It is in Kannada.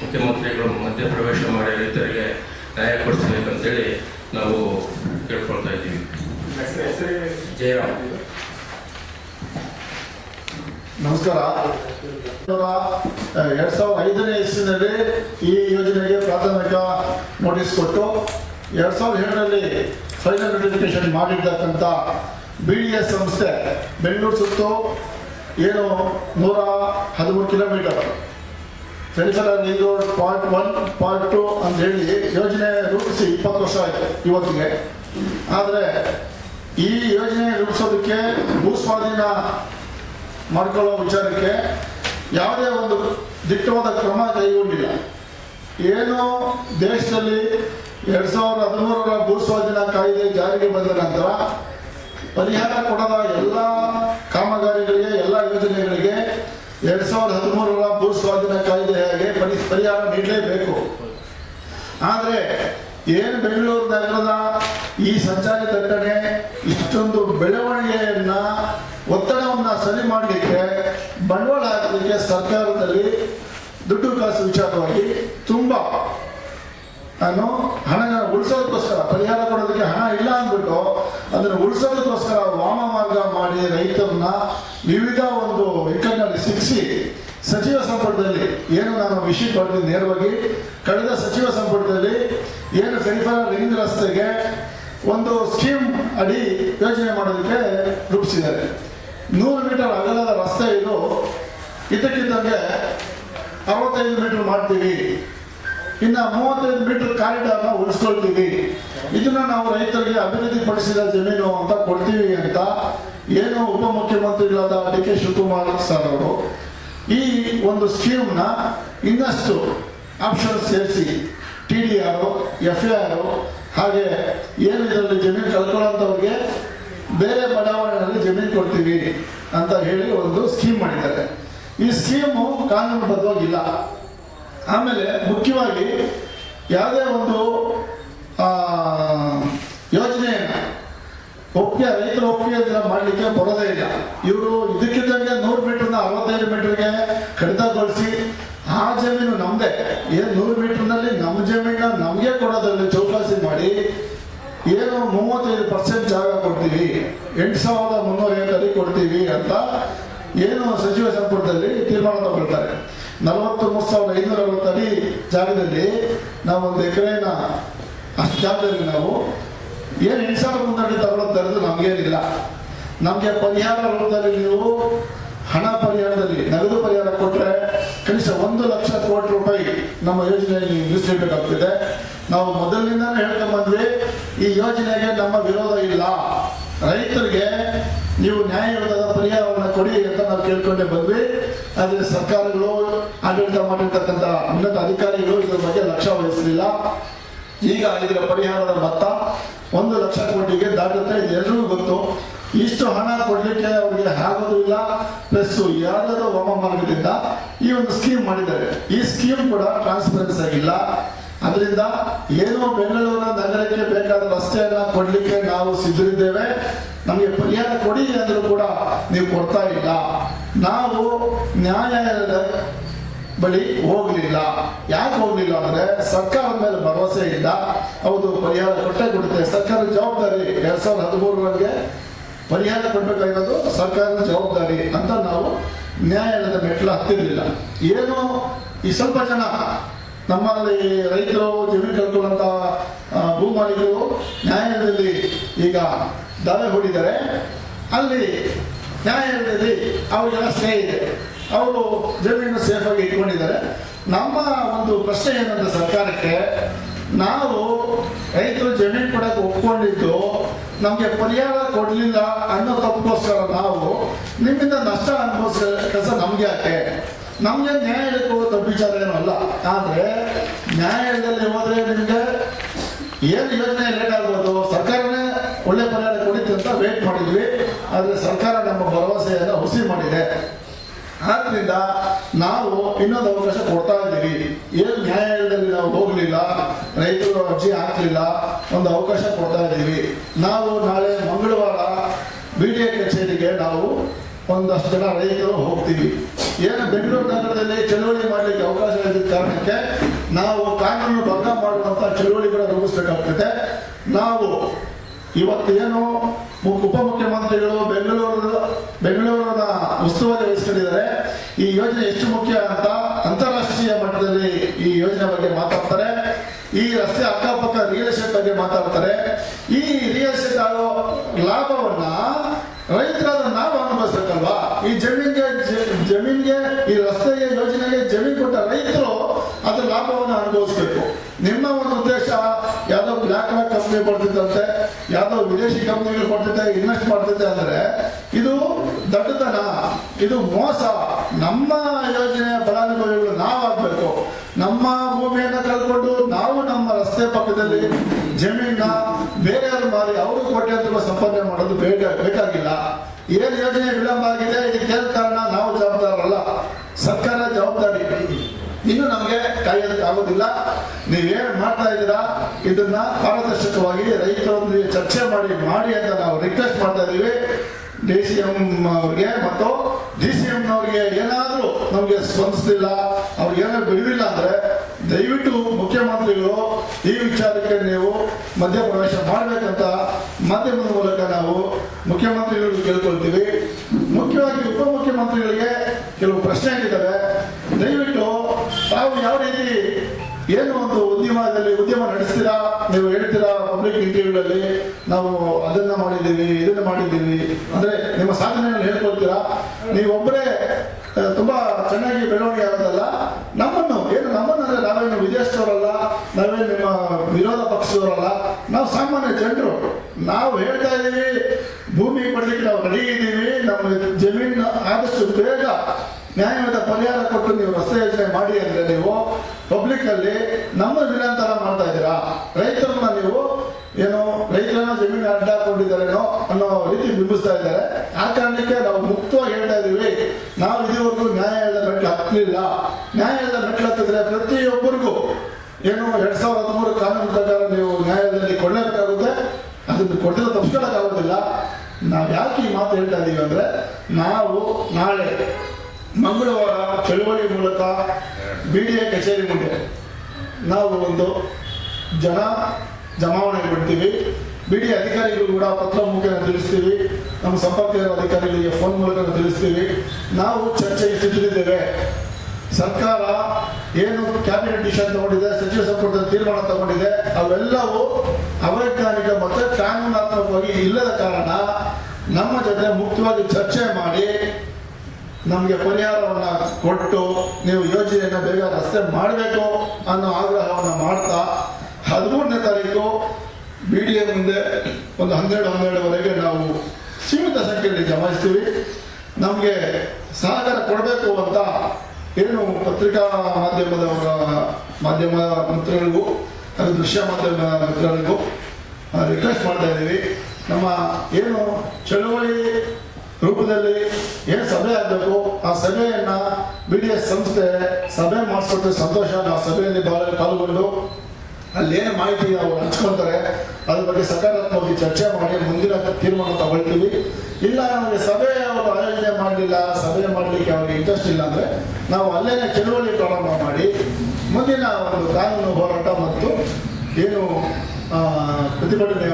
ಮುಖ್ಯಮಂತ್ರಿಗಳು ಮಧ್ಯಪ್ರವೇಶ ಮಾಡಿ ರೈತರಿಗೆ ನ್ಯಾಯ ಕೊಡಿಸ್ಬೇಕಂತೇಳಿ ನಾವು ಕೇಳ್ಕೊಳ್ತಾ ಇದ್ದೀವಿ. ಜಯರಾಮ್. ನಮಸ್ಕಾರ. ಎರಡ್ ಸಾವಿರದ ಐದನೇ ಇಸ್ವಿನಲ್ಲಿ ಈ ಯೋಜನೆಗೆ ಪ್ರಾಥಮಿಕ ನೋಟಿಸ್ ಕೊಟ್ಟು ಎರಡ್ ಸಾವಿರದ ಏಳರಲ್ಲಿ ಫೈನಲ್ ನೋಟಿಫಿಕೇಶನ್ ಮಾಡಿರ್ತಕ್ಕಂಥ ಬಿ ಡಿ ಎಸ್ ಸಂಸ್ಥೆ ಬೆಂಗಳೂರು ಸುತ್ತು ಏನು? ನೂರ ಹದಿಮೂರು kilometre. Peripheral ring road part one part two ಅಂತ ಹೇಳಿ ಯೋಜನೆ ರೂಪಿಸಿ ಇಪ್ಪತ್ತು ವರ್ಷ ಆಯಿತು ಇವತ್ತಿಗೆ. ಆದರೆ ಈ ಯೋಜನೆ ರೂಪಿಸೋದಕ್ಕೆ ಭೂಸ್ವಾಧೀನ ಮಾಡ್ಕೊಳ್ಳೋ ವಿಚಾರಕ್ಕೆ ಯಾವುದೇ ಒಂದು ದಿಟ್ಟವಾದ ಕ್ರಮ ಕೈಗೊಂಡಿಲ್ಲ. ಏನು ದೇಶದಲ್ಲಿ ಎರಡು ಸಾವಿರದ ಹದಿಮೂರರ ಭೂಸ್ವಾಧೀನ ಕಾಯ್ದೆ ಜಾರಿಗೆ ಬಂದ ನಂತರ ಪರಿಹಾರ ಕೊಡದ ಎಲ್ಲ ಎರಡು ಸಾವಿರದ ಹದಿಮೂರರ ಭೂಸ್ವಾಧೀನ ಕಾಯ್ದೆ ಹಾಗೆ ಪರಿ, ಪರಿಹಾರ ನೀಡಲೇಬೇಕು? ಆದರೆ ಏನು ಬೆಂಗಳೂರು ನಗರದ ಈ ಸಂಚಾರಿ ದಟ್ಟಣೆ ಇಷ್ಟೊಂದು ಬೆಳವಣಿಗೆಯನ್ನ, ಒತ್ತಡವನ್ನ ಸರಿ ಮಾಡಲಿಕ್ಕೆ, ಬಂಡವಾಳ ಹಾಕಲಿಕ್ಕೆ ಸರ್ಕಾರದಲ್ಲಿ ದುಡ್ಡು ಕಾಸು ವಿಚಾರವಾಗಿ ತುಂಬ ನಾನು ಹಣ ಉಳಿಸೋದಕ್ಕೋಸ್ಕರ, ಪರಿಹಾರ ಕೊಡೋದಕ್ಕೆ ಹಣ ಇಲ್ಲ ಅಂದ್ಬಿಟ್ಟು ಅದನ್ನು ಉಳಿಸೋದಕ್ಕೋಸ್ಕರ ವಾಮ ಮಾಡಿ ರೈತರನ್ನ ವಿವಿಧ ಒಂದು ಇಕ್ಕಟ್ಟಿನಲ್ಲಿ ಸಿಕ್ಕಿಸಿ ಸಚಿವ ಸಂಪುಟದಲ್ಲಿ ಏನು ನಾನು ವಿಷಯ ಕೊಡ್ತೀನಿ ನೇರವಾಗಿ, ಕಳೆದ ಸಚಿವ ಸಂಪುಟದಲ್ಲಿ ಏನು ಫೆರಿಫರ ರಿಂಗ್ ರಸ್ತೆಗೆ ಒಂದು ಸ್ಕೀಮ್ ಅಡಿ ಯೋಜನೆ ಮಾಡೋದಕ್ಕೆ ರೂಪಿಸಿದ್ದಾರೆ. ನೂರು ಮೀಟರ್ ಅಗಲದ ರಸ್ತೆ ಇದು. ಇದಕ್ಕಿದ್ದಂಗೆ ಅರವತ್ತೈದು ಮೀಟರ್ ಮಾಡ್ತೀವಿ. ಇನ್ನು ಮೂವತ್ತೈದು ಮೀಟರ್ ಕಾರಿಡಾರ್ನ ಉಳಿಸ್ಕೊಳ್ತೀವಿ. ಇದನ್ನ ನಾವು ರೈತರಿಗೆ ಅಭಿವೃದ್ಧಿ ಪಡಿಸಿದ ಜಮೀನು ಅಂತ ಕೊಡ್ತೀವಿ ಅಂತ ಏನು ಉಪಮುಖ್ಯಮಂತ್ರಿಗಳಾದ ಡಿ ಕೆ ಶಿವಕುಮಾರ್ ಸರ್ ಅವರು. ಈ ಒಂದು ಸ್ಕೀಮ್ನ ಇನ್ನಷ್ಟು ಆಪ್ಷನ್ ಸೇರಿಸಿ T D R F A R ಹಾಗೆ ಏನು ಇದರಲ್ಲಿ ಜಮೀನು ಕಳ್ಕೊಳ್ಳೋಂಥವ್ರಿಗೆ ಬೇರೆ ಬಡಾವಣೆಯಲ್ಲಿ ಜಮೀನು ಕೊಡ್ತೀವಿ ಅಂತ ಹೇಳಿ ಒಂದು ಸ್ಕೀಮ್ ಮಾಡಿದ್ದಾರೆ. ಈ ಸ್ಕೀಮು ಕಾನೂನುಬದ್ಧವಾಗಿಲ್ಲ ಆಮೇಲೆ ಮುಖ್ಯವಾಗಿ ಯಾವುದೇ ಒಂದು ಯೋಜನೆಯನ್ನ ಒಪ್ಪಿಗೆ, ರೈತರ ಒಪ್ಪಿಗೆ ಮಾಡಲಿಕ್ಕೆ ಬರೋದೇ ಇಲ್ಲ. ಇವರು ಇದಕ್ಕಿದ್ದಂಗೆ ನೂರು ಮೀಟರ್ನ ಅರವತ್ತೈದು ಮೀಟರ್ಗೆ ಕಡಿತಗೊಳಿಸಿ ಆ ಜಮೀನು ನಮ್ಮದೇ ಏನು ನೂರು ಮೀಟರ್ನಲ್ಲಿ ನಮ್ಮ ಜಮೀನ ನಮಗೆ ಕೊಡೋದ್ರಲ್ಲಿ ಚೌಕಾಸಿ ಮಾಡಿ, ಏನು ಮೂವತ್ತೈದು ಪರ್ಸೆಂಟ್ ಜಾಗ ಕೊಡ್ತೀವಿ, ಎಂಟು ಸಾವಿರದ ಮುನ್ನೂರ ಏಕರಿ ಕೊಡ್ತೀವಿ ಅಂತ ಏನು ಸಚಿವ ಸಂಪುಟದಲ್ಲಿ ತೀರ್ಮಾನ ತಗೊಳ್ತಾರೆ ನಲವತ್ಮೂರು ಸಾವಿರದ ಐನೂರ ಅರವತ್ತು ಅಡಿ ಜಾಗದಲ್ಲಿ ನಾವು ಒಂದು ಎಕರೆನ ಅಷ್ಟು ಜಾಗದಲ್ಲಿ ನಾವು ಏನು ಎಂಟು ಮುಂದಡಿ ತಗೊಳ್ಳೋದು ನಮಗೇನಿಲ್ಲ. ನಮಗೆ ಪರಿಹಾರ ರೂಪದಲ್ಲಿ ನೀವು ಹಣ ಪರಿಹಾರದಲ್ಲಿ, ನಗದು ಪರಿಹಾರ ಕೊಟ್ಟರೆ ಕನಿಷ್ಠ ಒಂದು ಲಕ್ಷ ಕೋಟಿ ರೂಪಾಯಿ ನಮ್ಮ ಯೋಜನೆಯಲ್ಲಿ ನಿಲ್ಲಿಸಬೇಕಾಗ್ತಿದೆ ನಾವು ಮೊದಲಿನಿಂದಾನೇ ಹೇಳ್ಕೊಂಡು ಬಂದ್ವಿ, ಈ ಯೋಜನೆಗೆ ನಮ್ಮ ವಿರೋಧ ಇಲ್ಲ. ರೈತರಿಗೆ ನೀವು ನ್ಯಾಯಯುತದ ಪರಿಹಾರವನ್ನು ಕೊಡಿ ಅಂತ ನಾವು ಕೇಳ್ಕೊಂಡೇ ಬಂದ್ವಿ. ಆದರೆ ಸರ್ಕಾರಗಳು, ಆಡಳಿತ ಮಾಡಿರ್ತಕ್ಕಂಥ ಉನ್ನತ ಅಧಿಕಾರಿಗಳು ಇದ್ರ ಬಗ್ಗೆ ಲಕ್ಷ್ಯ ವಹಿಸಲಿಲ್ಲ. ಈಗ ಇದರ ಪರಿಹಾರದ ಮೊತ್ತ ಒಂದು ಲಕ್ಷ ಕೋಟಿಗೆ ದಾಟುತ್ತೆ. ಎಲ್ರಿಗೂ ಗೊತ್ತು. ಇಷ್ಟು ಹಣ ಕೊಡಲಿಕ್ಕೆ ಅವರಿಗೆ ಆಗೋದು ಇಲ್ಲ. ಪ್ಲಸ್ ಯಾವುದಾದ್ರು ಹೋಮ ಮಾರ್ಗದಿಂದ ಈ ಒಂದು ಸ್ಕೀಮ್ ಮಾಡಿದ್ದಾರೆ. ಈ ಸ್ಕೀಮ್ ಕೂಡ ಟ್ರಾನ್ಸ್ಪರೆನ್ಸ್ ಆಗಿಲ್ಲ. ಅದರಿಂದ ಏನೋ ಬೆಂಗಳೂರು ನಗರಕ್ಕೆ ಬೇಕಾದ ರಸ್ತೆಯನ್ನ ಕೊಡಲಿಕ್ಕೆ ನಾವು ಸಿದ್ಧರಿದ್ದೇವೆ. ನಮಗೆ ಪರಿಹಾರ ಕೊಡಿ ಅಂದರೂ ಕೂಡ ನೀವು ಕೊಡ್ತಾ ಇಲ್ಲ. ನಾವು ನ್ಯಾಯಾಲಯದ ಬಳಿ ಹೋಗಲಿಲ್ಲ. ಯಾಕೆ ಹೋಗಲಿಲ್ಲ ಅಂದ್ರೆ ಸರ್ಕಾರದ ಮೇಲೆ ಭರವಸೆ ಇಲ್ಲ. ಹೌದು, ಪರಿಹಾರ ಕೊಟ್ಟೆ ಕೊಡುತ್ತೆ. ಸರ್ಕಾರದ ಜವಾಬ್ದಾರಿ ಎರಡ್ ಸಾವಿರದ ಹದಿಮೂರರೊಳಗೆ ಪರಿಹಾರ ಕೊಡಬೇಕಾಗಿರೋದು ಸರ್ಕಾರದ ಜವಾಬ್ದಾರಿ ಅಂತ ನಾವು ನ್ಯಾಯಾಲಯದ ಮೆಟ್ಲು ಹತ್ತಿರಲಿಲ್ಲ. ಏನು? ಈ ಸ್ವಲ್ಪ ಜನ ನಮ್ಮಲ್ಲಿ ರೈತರು, ಜಮೀನು ಕಳ್ಕೊಂಡಂತ ಭೂ ಮಾಲೀಕರು ನ್ಯಾಯಾಲಯದಲ್ಲಿ ಈಗ ದಾವೆ ಹೂಡಿದ್ದಾರೆ. ಅಲ್ಲಿ ನ್ಯಾಯಾಲಯದಲ್ಲಿ ಅವರಿಗೆಲ್ಲ ಇದೆ. ಅವರು ಜಮೀನು ಸೇಫ್ ಆಗಿ ಇಟ್ಕೊಂಡಿದ್ದಾರೆ. ನಮ್ಮ ಒಂದು ಪ್ರಶ್ನೆ ಏನಂದ್ರೆ ಸರ್ಕಾರಕ್ಕೆ, ನಾವು ರೈತರು ಜಮೀನು ಕೊಡಕ್ಕೆ ಒಪ್ಕೊಂಡಿದ್ದು ನಮಗೆ ಪರಿಹಾರ ಕೊಡಲಿಲ್ಲ ಅನ್ನೋ ತಪ್ಪಗೋಸ್ಕರ ನಾವು ನಿಮ್ಮಿಂದ ನಷ್ಟ ಅನುಭವಿಸ ಕೆಲಸ ನಮ್ಗೆ ಯಾಕೆ? ನಮಗೆ ನ್ಯಾಯಾಲಯಕ್ಕೆ ಹೋಗೋ ತಪ್ಪು ವಿಚಾರ ಏನೂ ಅಲ್ಲ. ಆದ್ರೆ ನ್ಯಾಯಾಲಯದಲ್ಲಿ ಹೋದ್ರೆ ನಿಮಗೆ ಏನು ಯೋಜನೆ ಲೇಟ್ ಆಗ್ಬೋದು? ಸರ್ಕಾರನೇ ಒಳ್ಳೆ ಪರಿಹಾರ ಕೊಡಿತು ಅಂತ ವೇಟ್ ಮಾಡಿದ್ವಿ. ಆದ್ರೆ ಸರ್ಕಾರ ನಮ್ಮ ಭರವಸೆಯನ್ನು ಆದ್ರಿಂದ ನಾವು ಇನ್ನೊಂದು ಅವಕಾಶ ಕೊಡ್ತಾ ಇದ್ದೀವಿ. ಏನು ನ್ಯಾಯಾಲಯದಲ್ಲಿ ನಾವು ಹೋಗಲಿಲ್ಲ, ರೈತರು ಅರ್ಜಿ ಹಾಕಲಿಲ್ಲ, ಒಂದು ಅವಕಾಶ ಕೊಡ್ತಾ ಇದ್ದೀವಿ. ನಾವು ನಾಳೆ ಮಂಗಳವಾರ ಬಿ ಡಿ ಎ ಕಚೇರಿಗೆ ನಾವು ಒಂದಷ್ಟು ಜನ ರೈತರು ಹೋಗ್ತೀವಿ. ಏನು ಬೆಂಗಳೂರು ನಗರದಲ್ಲಿ ಚಳುವಳಿ ಮಾಡಲಿಕ್ಕೆ ಅವಕಾಶ ಇದ್ದ ಕಾರಣಕ್ಕೆ ನಾವು ಕಾನೂನು ಭಂಗ ಮಾಡುವಂಥ ಚಳುವಳಿಗಳ ರೂಪಿಸಬೇಕಾಗ್ತದೆ. ನಾವು ಇವತ್ತೇನು ಉಪಮುಖ್ಯಮಂತ್ರಿಗಳು ಬೆಂಗಳೂರು, ಬೆಂಗಳೂರಿನ ಉಸ್ತುವಾರಿ ವಹಿಸ್ಕೊಂಡಿದ್ದಾರೆ ಈ ಯೋಜನೆ ಎಷ್ಟು ಮುಖ್ಯ ಅಂತ ಅಂತಾರಾಷ್ಟ್ರೀಯ ಮಟ್ಟದಲ್ಲಿ ಈ ಯೋಜನೆ ಬಗ್ಗೆ ಮಾತಾಡ್ತಾರೆ. ಈ ರಸ್ತೆ ಅಕ್ಕಪಕ್ಕ ರಿಯಲ್ ಎಸ್ಟೇಟ್ ಬಗ್ಗೆ ಮಾತಾಡ್ತಾರೆ. ಈ ರಿಯಲ್ ಎಸ್ಟೇಟ್ ಆಗೋ ಲಾಭವನ್ನ ರೈತರಾದ ನಾವು ಅನುಭವಿಸ್ಬೇಕಲ್ವಾ? ಈ ಜಮೀನ್ಗೆ ಜಮೀನ್ಗೆ, ಈ ರಸ್ತೆಗೆ ಯೋಜನೆಗೆ ಜಮೀನು ಕೊಟ್ಟ ರೈತರು ಅದ್ರ ಲಾಭವನ್ನು ಅನುಭವಿಸ್ಬೇಕು. ನಿಮ್ಮ ಒಂದು ಉದ್ದೇಶ, ಯಾವ್ದೋ ಬ್ಲಾಕ್ ಕಂಪ್ನಿ ಕೊಡ್ತಿದ್ದಂತೆ ಯಾವ್ದೋ ವಿದೇಶಿ ಕಂಪ್ನಿಗಳು ಕೊಡ್ತಿದ್ದೆ ಇನ್ವೆಸ್ಟ್ ಮಾಡ್ತಿದ್ದೆ ಅಂದ್ರೆ ಇದು ದಡ್ಡತನ, ಇದು ಮೋಸ. ನಮ್ಮ ಯೋಜನೆಯ ಫಲಾನುಭವಿಗಳು ನಾವಾಗಬೇಕು. ನಮ್ಮ ಭೂಮಿಯನ್ನು ಕಳ್ಕೊಂಡು ನಾವು ನಮ್ಮ ರಸ್ತೆ ಪಕ್ಕದಲ್ಲಿ ಜಮೀನ ಬೇರೆಯವರು ಮಾರಿ ಅವರು ಕೋಟ್ಯಾಂತರ ರೂಪಾಯಿ ಸಂಪಾದನೆ ಮಾಡೋದು ಬೇಗ ಬೇಕಾಗಿಲ್ಲ. ಏನು ಯೋಜನೆ ವಿಳಂಬ ಆಗಿದೆ, ಇದಕ್ಕೆ ಕಾರಣ? ನಾವು ಜವಾಬ್ದಾರಲ್ಲ ಸರ್ಕಾರ ಜವಾಬ್ದಾರಿ. ಇನ್ನು ನಮಗೆ ಕಾಯೋದಕ್ಕೆ ಆಗೋದಿಲ್ಲ. ನೀವೇನು ಮಾಡ್ತಾ ಇದ್ದೀರಾ? ಇದನ್ನ ಪಾರದರ್ಶಕವಾಗಿ ರೈತರೊಂದಿಗೆ ಚರ್ಚೆ ಮಾಡಿ ಮಾಡಿ ಅಂತ ನಾವು ರಿಕ್ವೆಸ್ಟ್ ಮಾಡ್ತಾ ಇದ್ದೀವಿ ಡಿ ಸಿ ಎಂ ಅವ್ರಿಗೆ ಮತ್ತು ಡಿ ಸಿ ಎಂನವ್ರಿಗೆ ಏನಾದರೂ ನಮಗೆ ಸ್ಪಂದಿಸಿಲ್ಲ ಅವ್ರಿಗೆ ಏನಾದ್ರು ಬಿಡುವಿಲ್ಲ ಅಂದ್ರೆ ದಯವಿಟ್ಟು ಮುಖ್ಯಮಂತ್ರಿಗಳು ಈ ವಿಚಾರಕ್ಕೆ ನೀವು ಮಧ್ಯಪ್ರವೇಶ ಮಾಡಬೇಕಂತ ಮಾಧ್ಯಮದ ಮೂಲಕ ನಾವು ಮುಖ್ಯಮಂತ್ರಿಗಳು ಕೇಳ್ಕೊಳ್ತೀವಿ. ಮುಖ್ಯವಾಗಿ ಉಪಮುಖ್ಯಮಂತ್ರಿಗಳಿಗೆ ಕೆಲವು ಪ್ರಶ್ನೆಗಳಿದ್ದಾವೆ. ದಯವಿಟ್ಟು ತಾವು ಯಾವ ರೀತಿ ಏನು ಒಂದು ಉದ್ಯಮದಲ್ಲಿ ಉದ್ಯಮ ನಡೆಸ್ತೀರಾ? ನೀವು ಹೇಳ್ತೀರಾ ಪಬ್ಲಿಕ್ ಇಂಟರ್ವ್ಯೂಗಳಲ್ಲಿ ನಾವು ಅದನ್ನ ಮಾಡಿದ್ದೀವಿ, ಇದನ್ನ ಮಾಡಿದ್ದೀವಿ? ಅಂದ್ರೆ ನಿಮ್ಮ ಸಾಧನೆಯನ್ನು ಹೇಳ್ಕೊಳ್ತೀರಾ? ನೀವೊಬ್ಬರೇ ತುಂಬಾ ಚೆನ್ನಾಗಿ ಬೆಳವಣಿಗೆ ಆಗೋದಲ್ಲ, ನಮ್ಮನ್ನು, ಏನು ನಮ್ಮನ್ನು ಅಂದ್ರೆ ನಾವೇನು ವಿದೇಶದವರಲ್ಲ ನಾವೇನು ನಿಮ್ಮ ವಿರೋಧ ಪಕ್ಷದವರಲ್ಲ, ನಾವು ಸಾಮಾನ್ಯ ಜನರು. ನಾವು ಹೇಳ್ತಾ ಇದ್ದೀವಿ, ಭೂಮಿ ಪಡೆದಕ್ಕೆ ನಾವು ರೆಡಿ ಇದ್ದೀವಿ, ನಮ್ಮ ಜಮೀನು ಆದಷ್ಟು ಬೇಗ ನ್ಯಾಯವಾದ ಪರಿಹಾರ ಕೊಟ್ಟು ನೀವು ರಸ್ತೆ ಯೋಜನೆ ಮಾಡಿ ಅಂದ್ರೆ ನೀವು ಪಬ್ಲಿಕ್ ಅಲ್ಲಿ ನಮ್ಮ ನಿರಂತರ ಮಾಡ್ತಾ ಇದ್ದೀರಾ? ರೈತರನ್ನ ನೀವು ಏನು ರೈತರನ್ನ ಜಮೀನು ಅಡ್ಡ ಹಾಕೊಂಡಿದ್ದಾರೇನೋ ಅನ್ನೋ ರೀತಿ ಬಿಂಬಿಸ್ತಾ ಇದ್ದಾರೆ. ಆ ಕಾರಣಕ್ಕೆ ನಾವು ಮುಕ್ತವಾಗಿ ಹೇಳ್ತಾ ಇದೀವಿ ನಾವು ಇದುವರೆಗೂ ನ್ಯಾಯಾಲಯದ ಮೆಟ್ಲು ಹತ್ತಲಿಲ್ಲ ನ್ಯಾಯಾಲಯದ ಮೆಟ್ಲು ಹತ್ತಿದ್ರೆ ಪ್ರತಿಯೊಬ್ಬರಿಗೂ ಏನು ಎರಡ್ ಸಾವಿರದ ಹದಿಮೂರು ಕಾನೂನು ಪ್ರಕಾರ ನೀವು ನ್ಯಾಯಾಲಯದಲ್ಲಿ ಕೊಡಲೇಬೇಕಾಗುತ್ತೆ. ಅದನ್ನು ಕೊಟ್ಟಿರೋ ತಪ್ಪಿಸ್ಕೊಳ್ಳೋಕ್ಕಾಗೋದಿಲ್ಲ ನಾವು ಯಾಕೆ ಈ ಮಾತು ಹೇಳ್ತಾ ಇದೀವಿ ಅಂದ್ರೆ, ನಾವು ನಾಳೆ ಮಂಗಳವಾರ ಚಳುವಳಿ ಮೂಲಕ ಬಿ ಡಿ ಎ ಕಚೇರಿ ಮುಂದೆ ನಾವು ಒಂದು ಜನ ಜಮಾವಣೆ ಮಾಡ್ತೀವಿ. ಬಿ ಡಿ ಅಧಿಕಾರಿಗಳು ಕೂಡ ಪತ್ರ ಮೂಲಕ ತಿಳಿಸ್ತೀವಿ. ನಮ್ಮ ಸಂಪರ್ಕ ಇರೋ ಅಧಿಕಾರಿಗಳಿಗೆ ಫೋನ್ ಮೂಲಕ ತಿಳಿಸ್ತೀವಿ. ನಾವು ಚರ್ಚೆಗೆ ಸಿದ್ಧರಿದ್ದೇವೆ. ಸರ್ಕಾರ ಏನು ಕ್ಯಾಬಿನೆಟ್ ಡಿಸಿಷನ್ ತಗೊಂಡಿದೆ, ಸಚಿವ ಸಂಪುಟದ ತೀರ್ಮಾನ ತಗೊಂಡಿದೆ, ಅವೆಲ್ಲವೂ ಅವೈಜ್ಞಾನಿಕ ಮತ್ತು ಕಾನೂನಾತ್ಮಕವಾಗಿ ಇಲ್ಲದ ಕಾರಣ ನಮ್ಮ ಜೊತೆ ಮುಕ್ತವಾಗಿ ಚರ್ಚೆ ಮಾಡಿ ನಮಗೆ ಪರಿಹಾರವನ್ನ ಕೊಟ್ಟು ನೀವು ಯೋಜನೆಯನ್ನು ಬೇಗ ರಸ್ತೆ ಮಾಡಬೇಕು ಅನ್ನೋ ಆಗ್ರಹವನ್ನು ಮಾಡ್ತಾ ಹದಿಮೂರನೇ ತಾರೀಕು ಬಿ ಡಿ ಎ ಮುಂದೆ ಒಂದು ಹನ್ನೆರಡು, ಹನ್ನೆರಡುವರೆಗೆ ನಾವು ಸೀಮಿತ ಸಂಖ್ಯೆಯಲ್ಲಿ ಜಮಾಯಿಸ್ತೀವಿ. ನಮಗೆ ಸಹಕಾರ ಕೊಡಬೇಕು ಅಂತ ಏನು ಪತ್ರಿಕಾ ಮಾಧ್ಯಮದವರ, ಮಾಧ್ಯಮ ಮಂತ್ರಿಗಳಿಗೂ ಹಾಗೂ ದೃಶ್ಯ ಮಾಧ್ಯಮ ಮಿತ್ರರಿಗೂ ರಿಕ್ವೆಸ್ಟ್ ಮಾಡ್ತಾ ಇದ್ದೀವಿ. ನಮ್ಮ ಏನು ಚಳುವಳಿ ರೂಪದಲ್ಲಿ ಏನು ಸಭೆ ಆಗಬೇಕು? ಆ ಸಭೆಯನ್ನ ಬಿ ಡಿ ಎಸ್ ಸಂಸ್ಥೆ ಸಭೆ ಮಾಡಿಸ್ಕೊಟ್ಟು ಸಂತೋಷ ಆ ಸಭೆಯಲ್ಲಿ ಪಾಲ್- ಪಾಲ್ಗೊಂಡು ಅಲ್ಲಿ ಏನು ಮಾಹಿತಿ ಅವರು ಹಂಚ್ಕೊಳ್ತಾರೆ ಅದ್ರ ಬಗ್ಗೆ ಸಕಾರಾತ್ಮಕವಾಗಿ ಚರ್ಚೆ ಮಾಡಿ, ಮುಂದಿನ ತೀರ್ಮಾನ ತಗೊಳ್ತೀವಿ. ಇಲ್ಲ, ನಮಗೆ ಸಭೆ ಅವರು ಆಯೋಜನೆ ಮಾಡಲಿಲ್ಲ, ಸಭೆ ಮಾಡಲಿಕ್ಕೆ ಅವರಿಗೆ ಇಂಟ್ರೆಸ್ಟ್ ಇಲ್ಲ ಅಂದ್ರೆ ನಾವು ಅಲ್ಲೇನೆ ಚಳುವಳಿ ಪ್ರಾರಂಭ ಮಾಡಿ, ಮುಂದಿನ ಒಂದು ಕಾನೂನು ಹೋರಾಟ ಮತ್ತು ಏನು ಪ್ರತಿಭಟನೆ